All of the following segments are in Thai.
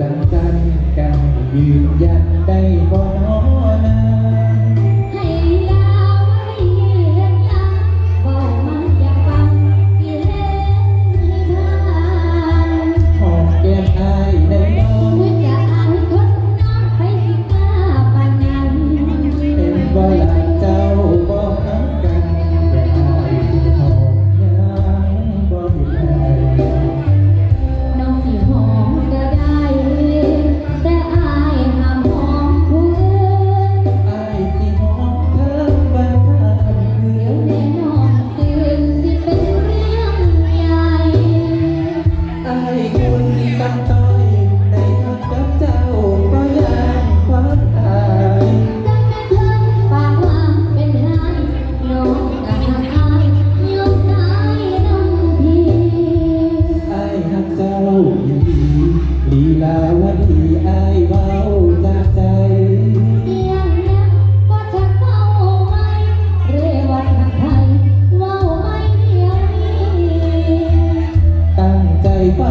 จำใจกันยืนยันได้บ่นอนา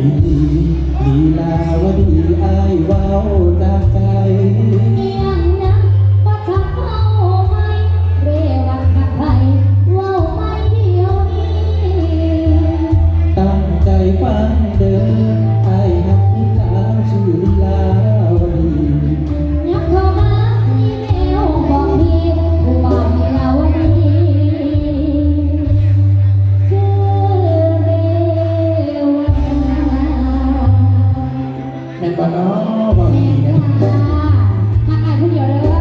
You. บางค่ะอ่านผู้เดียวเลยว่